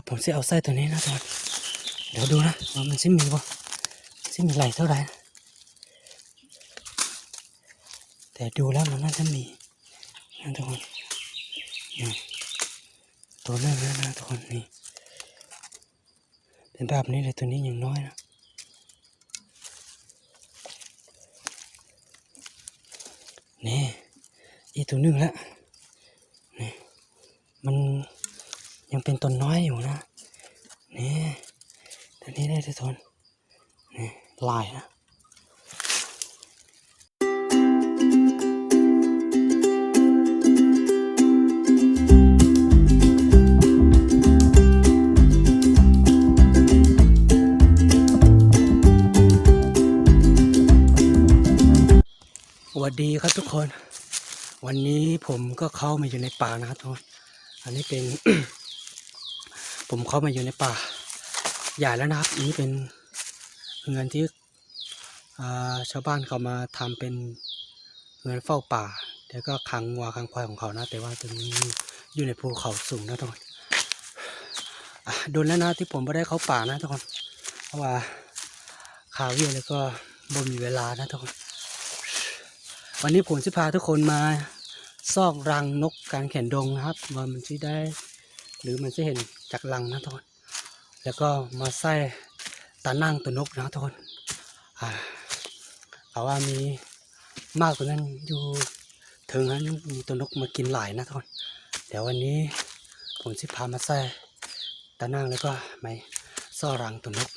ครับผมจะเอาไส้ตัวนี้นะทุกคนเดี๋ยวดูนะว่ามันซิมีบ่ซิมีไหลเท่าไหร่แต่ดูแล้วมันน่าจะมีนะทุกคนนี่ตัวนึงแล้วนะทุกคนนี่เป็นแบบนี้เลยตัวนี้ยังน้อยนะนี่อีกตัวหนึ่งแล้วนี่มัน ยังเป็นต้นน้อยอยู่นะนี่ตัวนี้ได้ทุกคนนี่ลายนะสวัสดีครับทุกคน วันนี้ผมก็เข้ามาอยู่ในป่านะครับทุกคน อันนี้เป็น ผมเข้ามาอยู่ในป่าใหญ่แล้วนะครับอันนี้เป็นเงินที่ชาวบ้านเขามาทำเป็นเงินเฝ้าป่า แล้วก็ขังวัวขังควายของเขานะ แต่ว่าตรงนี้อยู่ในภูเขาสูงนะทุกคนโดนแล้วนะที่ผมไม่ได้เข้าป่านะทุกคน เพราะว่าข่าวเยอะแล้วก็บ่มีเวลานะทุกคน วันนี้ผมจะพาทุกคนมาซอกรังนกกางแขนดงนะครับว่ามันจะได้ หรือมันจะเห็น จากรังนะทุกคนแล้วก็มาใส่ตานั่งตัวนกนะทุกคนอ่าเขาว่ามีมากกว่านั้นอยู่ถึงนั้นมีตัวนกมากินหลายนะทุกคนเดี๋ยววันนี้ผมจะพามาใส่ตานั่งแล้วก็ไม่ซ่อรังตัวนก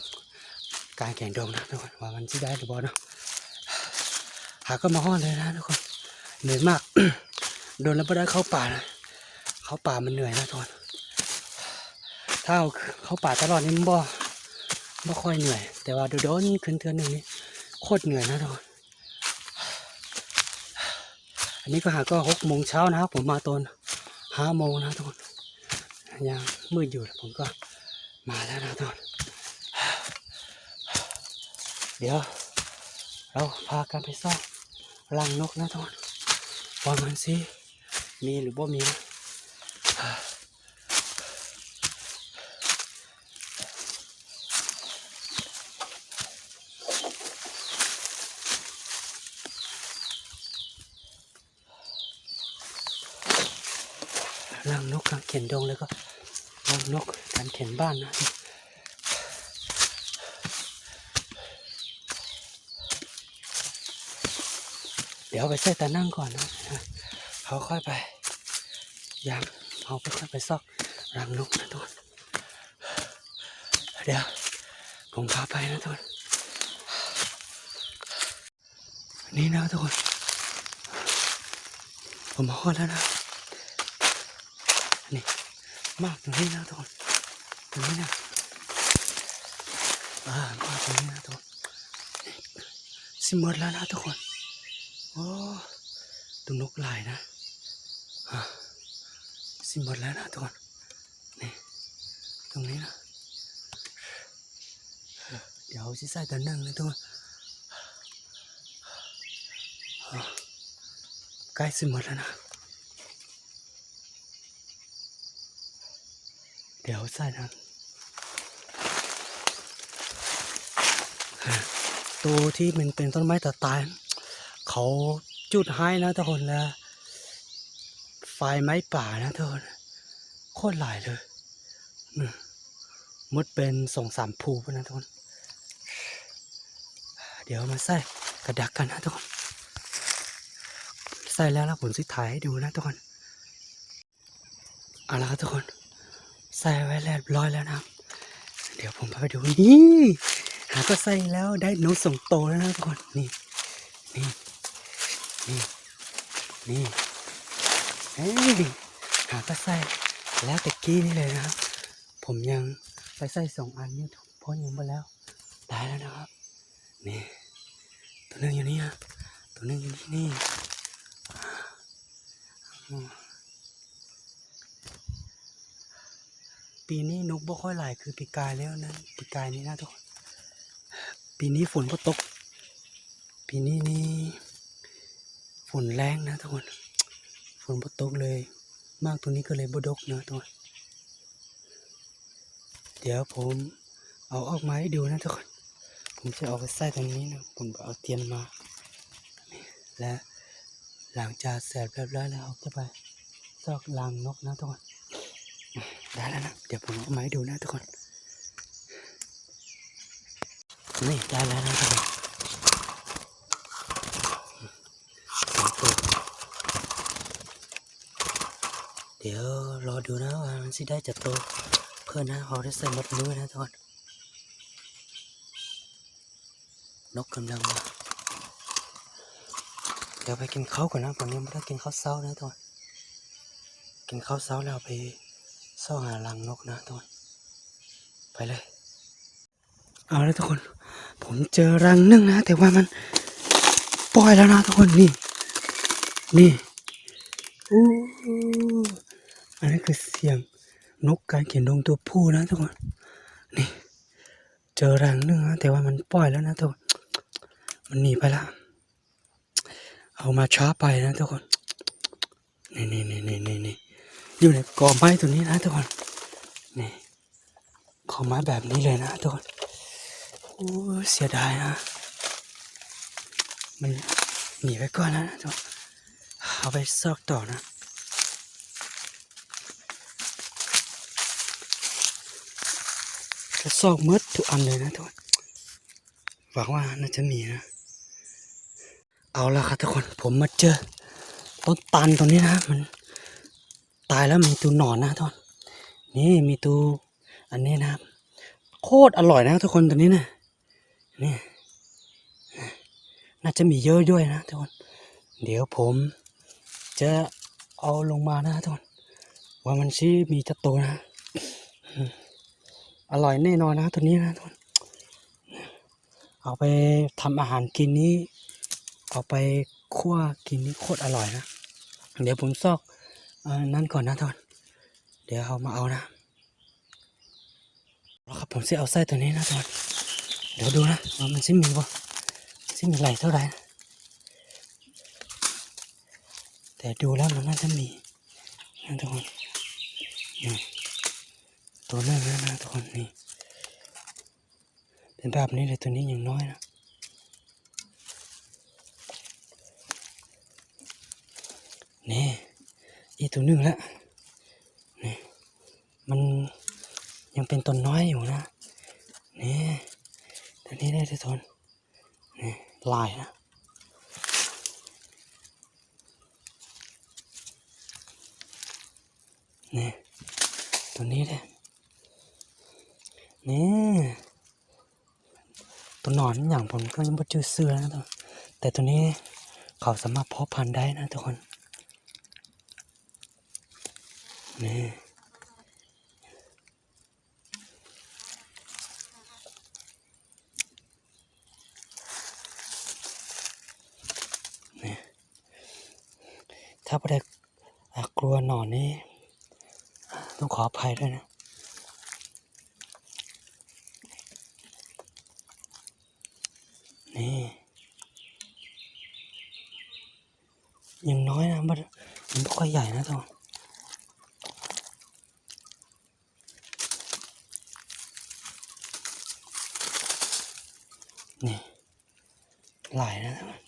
กางแขนดงนะทุกคนว่ามันจะได้หรือเปล่าเนาะหาก็มาห้อนเลยนะทุกคนเหนื่อยมาก โดนแล้วไม่ได้เข้าป่านะ เข้าป่ามันเหนื่อยนะทุกคน ถ้าเขาป่าตลอดนี่มันบ่บ่ค่อยเหนื่อย แต่ว่าโดนๆขึ้นเทือนหนึ่งนี่โคตรเหนื่อยนะทุกคนอันนี้ก็หาก็หกโมงเช้านะครับ ผมมาตอนห้าโมงนะทุกคนยังมืดอยู่ผมก็มาแล้วนะทุกคนเดี๋ยว เราพากันไปซ่อนรังนกนะทุกคนว่ามันสิมีหรือบ่มีนะ รังนกกางเข็นดงแล้วก็รังนกการเข็นบ้านนะเดี๋ยวไปใส่ตานั่งก่อนนะเขาค่อยไปยังเอาไปค่อยไปซอกรังนกนะทุกคนเดี๋ยวผมพาไปนะทุกคนนี่นะทุกคนผมมาฮอดแล้วนะ นี่มากตรงนี้นะทุกคนตรงนี้นะอ่ามากตรงนี้นะทุกคนสิหมดแล้วนะทุกคนโอ้ตัวนกลายนะฮะสิหมดแล้วนะทุกคนนี่ตรงนี้นะเดี๋ยวจะใส่ตัวนั่งนะทุกคนใกล้สิหมดแล้วนะ เดี๋ยวใส่นะตัวที่มันเป็นต้นไม้ตาตาย เขาจุดให้นะทุกคนแล้วไฟไม้ป่านะทุกคนโคตรหลายเลยมมดเป็นสองสามภูพนนะทุกคน เดี๋ยวมาใส่กระดักกันนะทุกคน ใส่แล้วแล้วผมสิถ่ายให้ดูนะทุกคนเอาละครับทุกคน ใส่ไว้เรียบร้อยแล้วนะครับ เดี๋ยวผมพาไปดูนี่หาก็ใส่แล้วได้นกส่งโตแล้วนะทุกคนนี่นี่นี่นี่เอ้ยหาก็ใส่แล้วตะกี้นี่เลยนะครับ ผมยังไปใส่สองอันนี่พ่อยังไปแล้วตายแล้วนะครับนี่ตัวหนึงอยู่นี่ฮะตัวหนึงอยู่ที่นี่อืม ปีนี้นกบ่ค่อยหลายคือปีกายแล้วนะปีกายนี้นะทุกคนปีนี้ฝนก็ตก ปีนี้นี่ฝนแรงนะทุกคนฝนบ่ตกเลย มากตัวนี้ก็เลยบ่ดกนะทุกคนเดี๋ยวผมเอาออกมาให้ดูนะทุกคน ผมจะเอาไปใส่ตรงนี้นะผมเอาเทียนมา และหลังจากเสร็จเรียบร้อยแล้วจะไปซอกรังนกนะทุกคน ได้แล้วนะ เดี๋ยวผมเอาไม้ดูนะทุกคน นี่ได้แล้วนะทุกคนตัวเดี๋ยวรอดูนะว่ามันสิได้จะโตเพื่อนนะเขาได้ใส่หมดมือนะทุกคน นกกำลังมาเดี๋ยวไปกินข้าวก่อนนะผมยังไม่ได้กินข้าวเช้านะทุกคน กินข้าวเช้าแล้วไป ซ่องหารังนกนะทุกคนไปเลย เอาแล้วทุกคน ผมเจอรังนึงนะ แต่ว่ามันปล่อยแล้วนะทุกคนนี่ นี่อู้อันนี้คือเสียงนกการเขียนดงตัวผู้นะทุกคน นี่ เจอรังนึงนะแต่ว่ามันปล่อยแล้วนะทุกคน มันหนีไปละ เอามาช้าไปนะทุกคน นี่นี่นี่นี่นี่ อยู่ในกอไม้ตัวนี้นะทุกคนนี่กอไม้แบบนี้เลยนะทุกคนโอ้เสียดายนะ มันหนีไปก่อนแล้วนะทุกคนเอาไปซอกต่อนะจะซอกมืดทุกอันเลยนะทุกคนหวังว่าน่าจะมีนะ เอาละครับทุกคนผมมาเจอต้นตันตรงนี้นะมัน ตายแล้วมีตัวหนอนนะทุกคนนี่มีตัวอันนี้นะครับ โคตรอร่อยนะทุกคนตัวนี้นะนี่น่าจะมีเยอะด้วยนะทุกคน เดี๋ยวผมจะเอาลงมานะทุกคน ว่ามันชิมีจะโตนะ อร่อยแน่นอนนะตัวนี้นะทุกคน เอาไปทำอาหารกินนี้ เอาไปคั่วกินนี่โคตรอร่อยนะ เดี๋ยวผมซอก นั่นก่อนนะทุกคนเดี๋ยวเอามาเอานะแล้วครับผมจะเอาไส้ตัวนี้นะทุกคนเดี๋ยวดูนะว่ามันซิมีบ่ซิมีไหลเท่าไหร่นะแต่ดูแล้วมันน่าจะมีนะทุกคนนี่ตัวนั้นนะนะทุกคนนี่เป็นแบบนี้เลยตัวนี้ยังน้อยนะ อีตัวหนึ่งแล้วนี่มันยังเป็นต้นน้อยอยู่นะนี่ตัวนี้ได้ทุกทนนี่ลายนะนี่ตัวนี้เลยนี่ตัวนอนอย่างผมก็ยังไม่เจอเสื้อนะทุกคนแต่ตัวนี้เขาสามารถเพาะพันธุ์ได้นะทุกคน นี่นี่ถ้าไม่ได้อะกลัวหนอนนี่ต้องขออภัยด้วยนะนี่ยังน้อยนะมันไม่ค่อยใหญ่นะทุกค นี่หลายนะทุกคน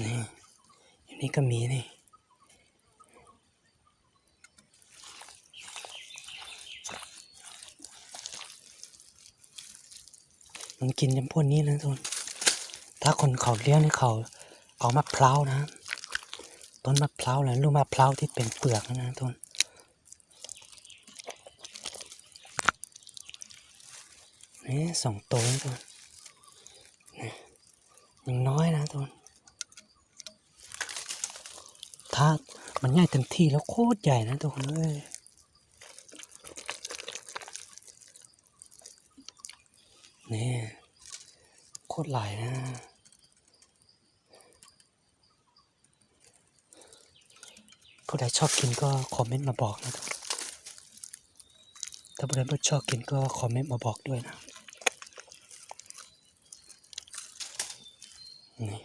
นี่อันนี้ก็มีนี่มันกินจำพวกนี้นะทุกคนถ้าคนเขาเลี้ยงนี่เขาเอามะพร้าวนะ ต้นมะพร้าวเลยลูกมะพร้าวที่เป็นเปลือกนะทุนนี่สองตัวนะทุนยังน้อยนะทุนถ้ามันใหญ่เต็มที่แล้วโคตรใหญ่นะทุนเอ้ยนี่โคตรหลายนะ ผู้ใดชอบกินก็คอมเมนต์มาบอกนะครับถ้าผู้ใดไม่ชอบกินก็คอมเมนต์มาบอกด้วยนะนี่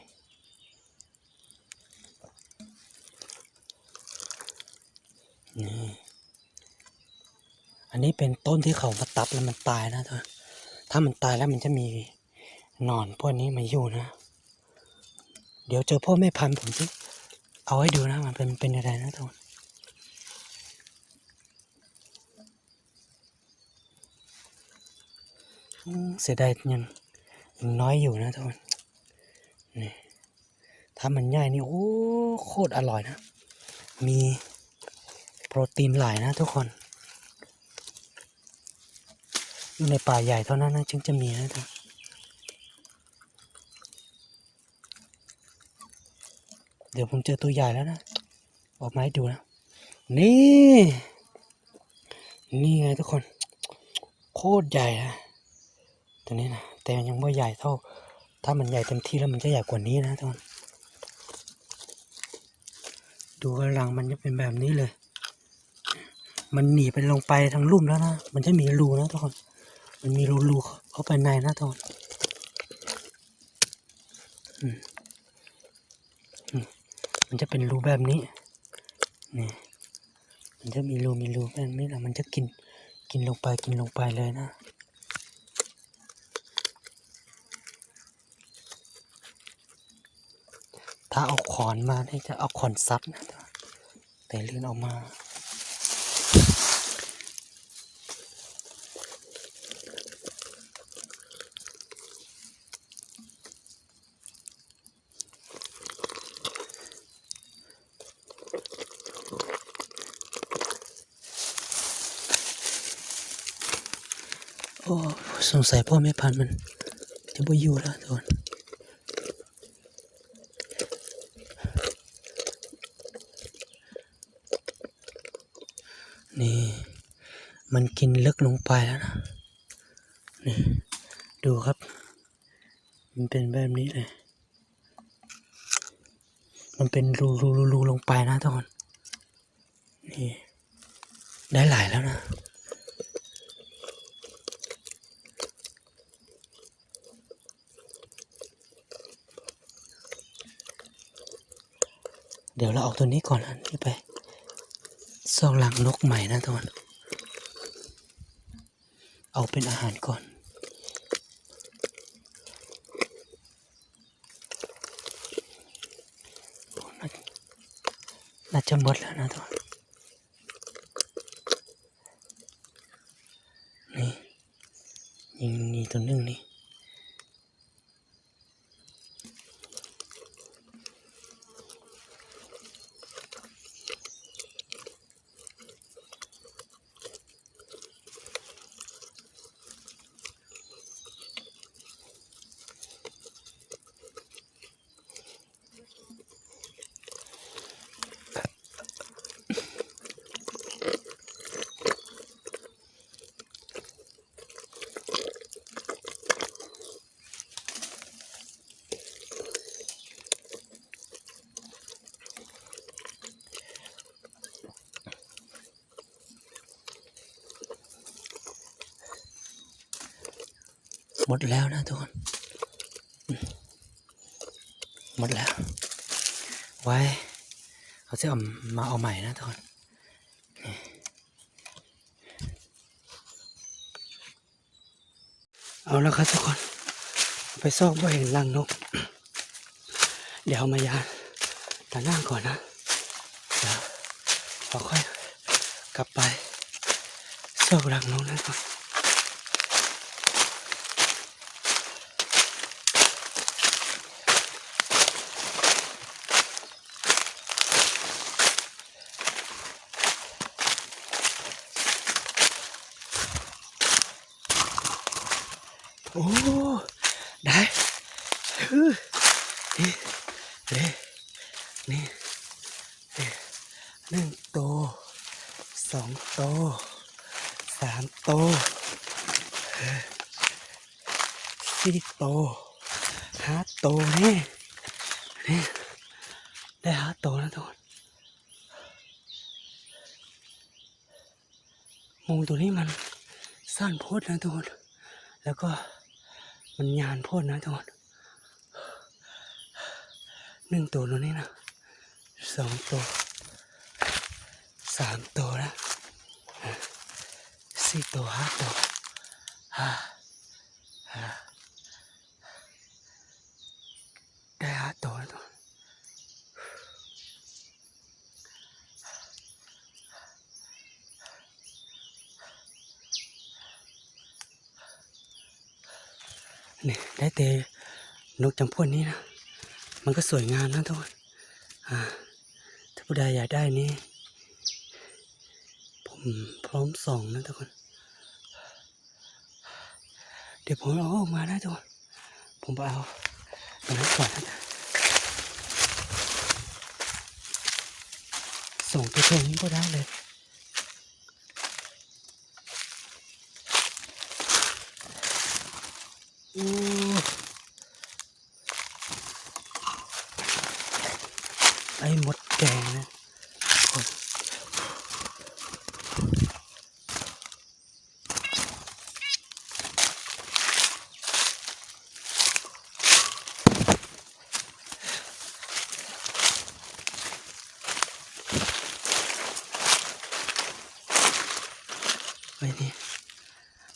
นี่อันนี้เป็นต้นที่เขามาตับแล้วมันตายนะท่านถ้ามันตายแล้วมันจะมีหนอนพวกนี้มาอยู่นะ เดี๋ยวเจอพ่อแม่พันธุ์ผมที่ เอาให้ดูนะมันเป็นเป็นอะไรนะทุกคนเสียดายยังยังน้อยอยู่นะทุกคนนี่ถ้ามันใหญ่นี่โอ้โคตรอร่อยนะ มีโปรตีนหลายนะทุกคนอยู่ในป่าใหญ่เท่านั้นนะจึงจะมีนะทุกคน ดี๋ยวผมเจอตัวใหญ่แล้วนะ ออกมาให้ดูนะ นี่ นี่ไงทุกคน โคตรใหญ่นะตัวนี้นะแต่ยังไม่ใหญ่เท่า ถ้ามันใหญ่เต็มที่แล้วมันจะใหญ่กว่านี้นะทุกคนดูกำลังมันจะเป็นแบบนี้เลย มันหนีไปลงไปทางลุ่มแล้วนะ มันจะมีรูนะทุกคน มันมีรูรูๆเข้าไปในนะทุกคนอืม มันจะเป็นรูแบบนี้นี่มันจะมีรูมีรูแบบนี้แหละมันจะกินกินลงไปกินลงไปเลยนะถ้าเอาขอนมาเนี่จะเอาขอนซับนะแต่เลื่นออกมา โอ้สงสัยพ่อแม่พันธุ์มันจะไม่อยู่แล้วทุกคนนี่ มันกินลึกลงไปแล้วนะนี่ดูครับ มันเป็นแบบนี้เลย มันเป็นรูรูรูรูลงไปนะทุกคนนี่ได้หลายแล้วนะ เดี๋ยวเราเอาตัว นี้ก่อนนะนี่ไปซอกหลังนกใหม่นะทุกคนเอาเป็นอาหารก่อน น่าน่าจะหมดแล้วนะทุกคนนี่ยิงนี่ตัวหนึงนี่ หมดแล้วนะทุกคน หมดแล้ว ไว้เขาจะเอามาเอาใหม่นะทุกคนเอาแล้วครับทุกคน ไปซอกว่เห็นรังนก เดี๋ยวเอามายาตาหน้าก่อนนะเดี๋ยวเราค่อยกลับไปซอกรังนกนะทุกค โอ้ได้ฮึนี่นี่นี่นี่หนึ่งโตสองโตสามโตสี่โตห้าโตนี่นี่ได้ห้าโตวแล้วทุกคนงูตัวนี้มันสั้นโพดนะทุกคนแล้วก็ มันยานพ่นนะทุกคนหนึ่งตัวตัวนี้นะสองตัวสามตัวนะสี่ตัวห้าตัวห้าได้ห้าตัวแล้วตัว นี่ได้แต่นกจำพวกนี้นะ มันก็สวยงามนะทุกคนอ่าถ้าผู้ใดอยากได้นี่ผมพร้อมส่องนะทุกคน เดี๋ยวผมเอาออกมานะทุกคน ผมไปเอาตรงนั้นก่อนนะส่งไปตรงนี้ก็ได้เลย โอ้ ไอ้มดแดงนะทุกคนไปดิ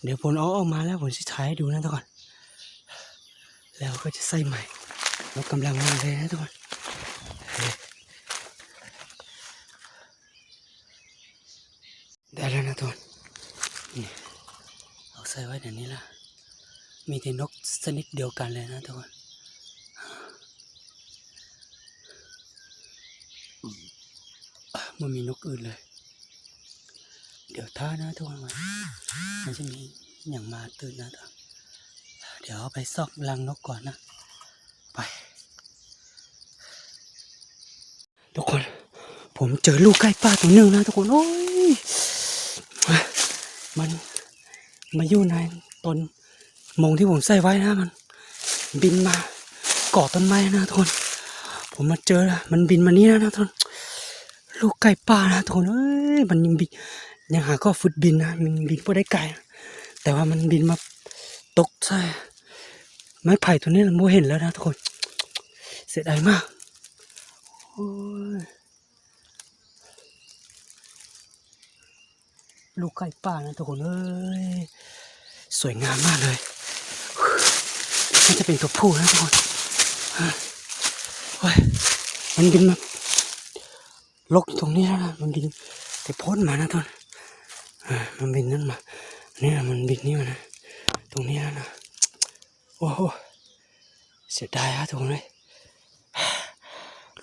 เดี๋ยวผมเอาออกมาแล้วผมจะถ่ายให้ดูนะทุกคน แล้วก็จะใส่ใหม่เรากำลังมาเลยนะทุกคนได้แล้วนะทุกคนนี่เอาใส่ไว้เดี๋ยวนี้ละมีแต่นกชนิดเดียวกันเลยนะทุกคนมันมีนกอื่นเลย เดี๋ยวถ้านะทุกคนมันมันจะมีอย่างมาตื่นนะทุกคน เดี๋ยวไปซอกรังนกก่อนนะ ไป ทุกคน ผมเจอลูกไก่ป้าตัวหนึ่งนะทุกคน โอ้ย มันมาอยู่ในต้นมงที่ผมใส่ไว้นะมัน บินมาเกาะต้นไม้นะทุกคน ผมมาเจอนะมันบินมานี่นะนะทุกคนลูกไก่ป่านะทุกคนเอ้ยมันยังบินยังหาก็ฟุตบินนะมันบินพอได้ไกลแต่ว่ามันบินมาตกใส่ ไม้ไผ่ตัวนี้เราโมเห็นแล้วนะทุกคน เสียดายมากลูกไก่ป่านะทุกคนเอ้ยสวยงามมากเลยน่าจะเป็นตัวผู้นะทุกคนอะโอ้ยมันบินมาลกอยู่ตรงนี้แล้วนะมันบินแต่พ้นมานะทุนอ่ามันบินนั่นมาเนี่ยมันบินนี่มานะตรงนี้แล้วนะ อ้โหเสียดายฮะทุกคนเลย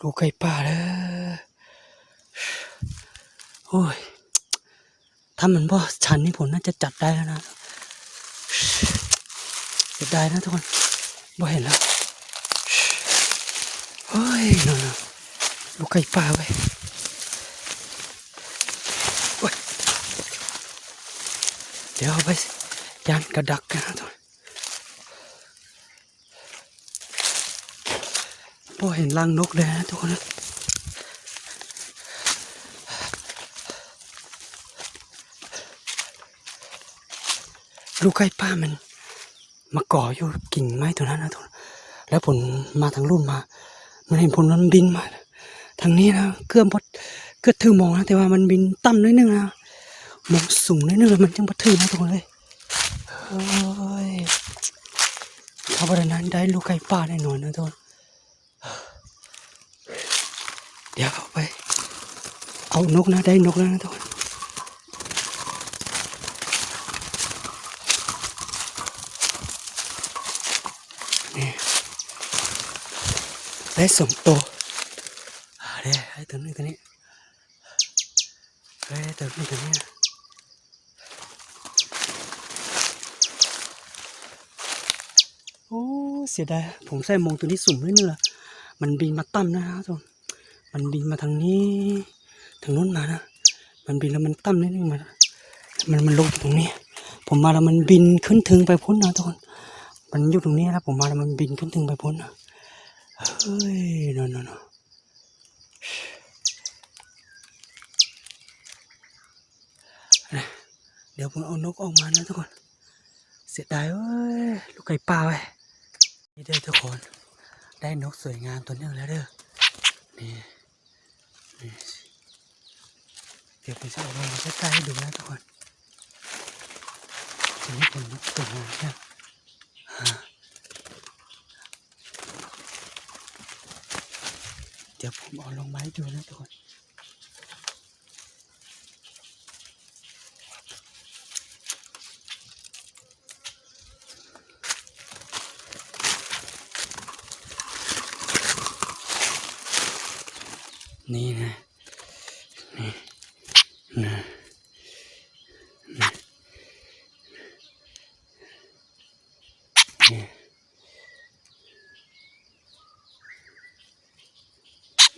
ลูกไก่ป่าเลยโอ้ยถ้ามันบ่ชันนี่ผมน่าจะจัดได้แล้วนะเสียดายนะทุกคนบ่เห็นแล้วเฮ้ยนั่นนลูกไก่ป่าไว้ยเดี๋ยวเอาไปยันกระดักกันนะทุกคน พอเห็นรังนกเลยนะทุกคนนะลูกไก่ป้ามัน มาเก่ออยู่กิ่งไม้ตัวนั้นนะทุกคนแล้วผลมาทางรุ่นมา มันเห็นผลมันบินมาทางนี้นะเกือบหมดเกือถึงมองนะแต่ว่ามันบินต่ำนิดนึงนะมองสูงนิดนึงแล้วมันจังบัถือนะทุกคนเลยเฮ้ยถ้าวันนั้นได้ลูกไก่ป่าแน่นอนนะทุกคนเดี๋ยวเอาไป เอานกนะ ได้นกแล้วนะทุกคนนี่ได้สองตัวอ่าได้ให้ตัวนี้ตัวนี้ได้ตัวนี้ตัวนี้โอ้ เสียดาย ผมใส่มงตัวนี้สุ่มนิดนึงละมันบินมาต่ำนะฮะทุกคน มันบินมาทางนี้ ทางนู้นมานะ มันบินแล้วมันต่ำนิดนึงมานะมันมันลงอยู่ตรงนี้ ผมมาแล้วมันบินขึ้นถึงไปพ้นนะทุกคน มันอยู่ตรงนี้แล้วผมมาแล้วมันบินขึ้นถึงไปพ้นนะเฮ้ยนอนนอนเดี๋ยวผมเอานกออกมานะทุกคน เสียดายเว้ยลูกไก่ป่าไว้ยนี่เด้อทุกคน ได้นกสวยงามตัวนึงแล้วเด้อนี่ เดี๋ยวผมจะเอาลงมาใกล้ๆให้ดูนะทุกคนอันนี้เป็นนกตัวงามนะเดี๋ยวผมเอาลงไม้ดูนะทุกคน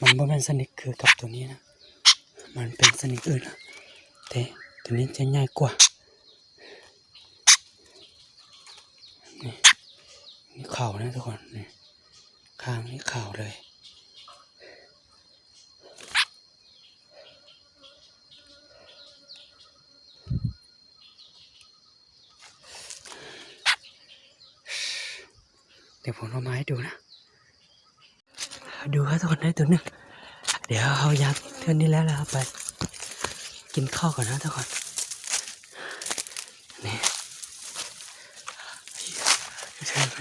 มันบ่เป็นสนิทคือกับตัวนี้นะ มันเป็นสนิทอื่นนะแต่ตัวนี้จะใหญ่กว่า นี่นี่เข่านะทุกคนนี่ข้างนี้เข่าเลยเดี๋ยวผมเอามาให้ดูนะ ดูครับทุกคนได้ตัวหนึงเดี๋ยวเอายาเท่านี้แล้วนะครับไป กินข้าวก่อนนะทุกคนนี่เชิญไป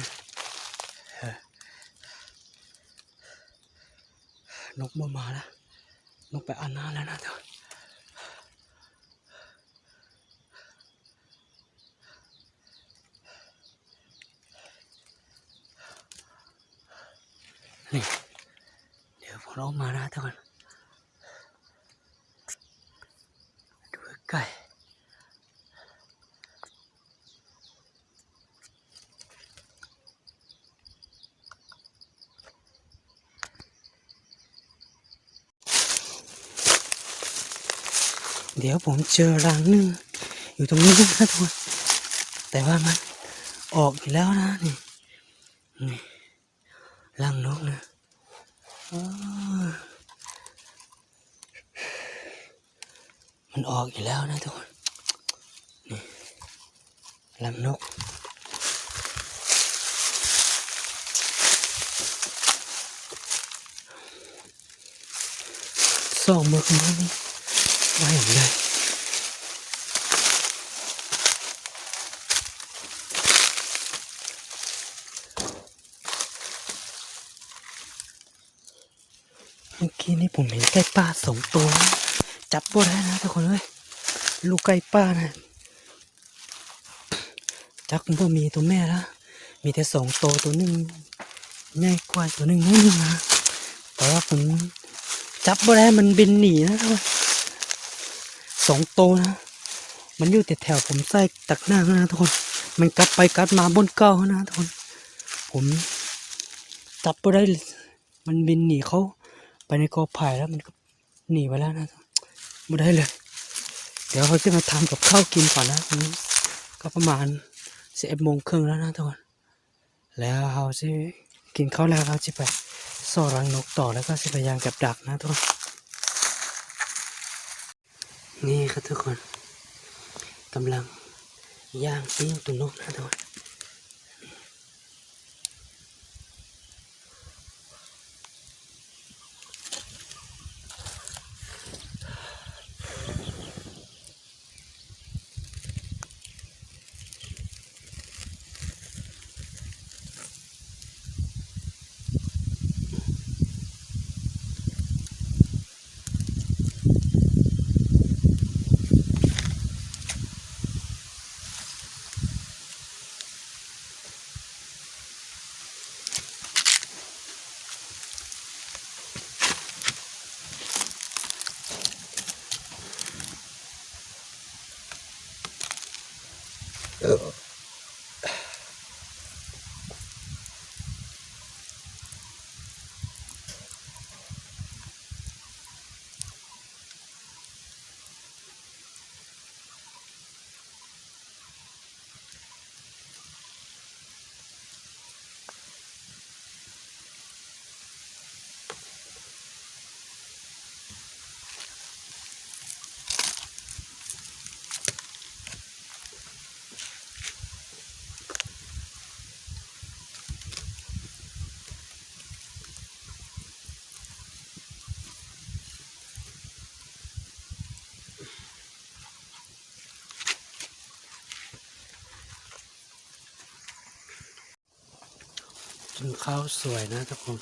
เออนกมามาแล้วนกไปอาบน้ำแล้วนะทุกคนนี่ เดี๋ยวผมเอามานะทุกคนดูใกล้เดี๋ยวผมเจอรังนึงอยู่ตรงนี้นะทุกคน แต่ว่ามันออกอีกแล้วนะนี่นี่รังนกนะ อ้าว มันออกอีกแล้วนะทุกคน นี่ลำนก สองมือของมันนี่ว่าอย่างไรเมื่อกี้นี่ผมเห็นไก่ป้าสองตัว จับบ่ได้นะทุกคนเอ้ยลูกไก่ป้านะจักบ่มีตัวแม่แล้วมีแต่สองตัวตัวหนึ่งใหญ่กว่าตัวหนึ่งนิดนึงนะแต่ว่าผมจับบ่ได้มันบินหนีนะทุกคนสองตัวนะ มันอยู่แต่แถวผมใส่ตักหน้านะทุกคน มันกัดไปกัดมาบนเก้านะทุกคน ผมจับบ่ได้ มันบินหนีเขาไปในกอไผ่แล้วมันก็หนีไปแล้วนะ ม่ได้เลย เดี๋ยวเขาจะมาทำกับข้าวกินก่อนนะนนี้ก็ประมาณสิบเอ็ดโมงครึ่งแล้วนะทุกคนแล้วเขาจะกินข้าวแล้วเขาจะไปสอรังนกต่อแล้วก็จะพยายามกับดักนะทุกคนนี่ครับทุกคนกำลังย่างปิ้งตุนนกนะทุกคน น กินข้าวสวยนะทุกคน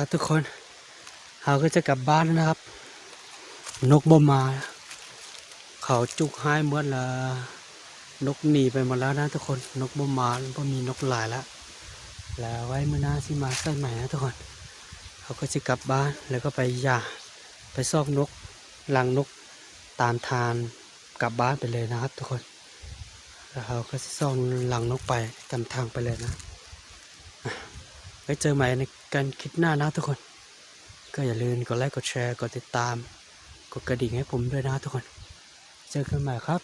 ครับทุกคนเราก็จะกลับบ้านนะครับ นกบ่มา เขาจุกให้เมื่อละนกหนีไปหมดแล้วนะทุกคนนกบ่มาบ่มีนกหลายแล้วแล้วไว้เมื่อหน้าสิมาใส่ใหม่นะทุกคนเขาก็จะกลับบ้านแล้วก็ไปหย่าไปซอกนกหลังนกตามทานกลับบ้านไปเลยนะครับทุกคนแล้วเขาก็จะซ่อนหลังนกไปตามทางไปเลยนะไว้เจอใหม่ใน การคลิปหน้านะทุกคน ก็อย่าลืมกดไลค์กดแชร์กดติดตาม กดกระดิ่งให้ผมด้วยนะทุกคน เจอกันใหม่ครับ